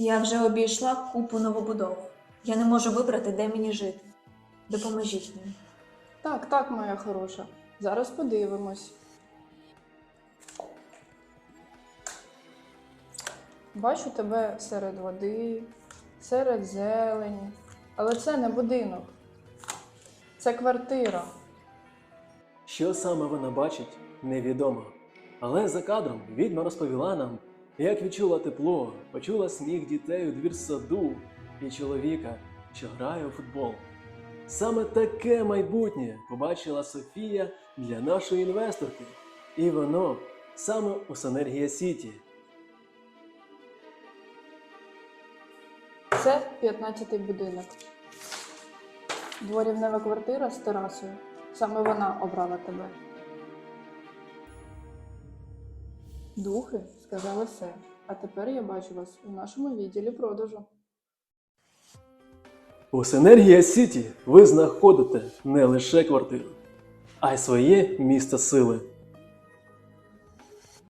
Я вже обійшла купу новобудов. Я не можу вибрати, де мені жити. Допоможіть мені. Так, так, моя хороша. Зараз подивимось. Бачу тебе серед води, серед зелені. Але це не будинок. Це квартира. Що саме вона бачить, невідомо. Але за кадром відьма розповіла нам, як відчула тепло, почула сміх дітей у двір саду і чоловіка, що грає у футбол. Саме таке майбутнє побачила Софія для нашої інвесторки. І воно саме у Синергія Сіті. Це 15-й будинок. Дворівнева квартира з терасою. Саме вона обрала тебе. Духи сказали все. А тепер я бачу вас у нашому відділі продажу. У Синергія Сіті ви знаходите не лише квартиру, а й своє місце сили.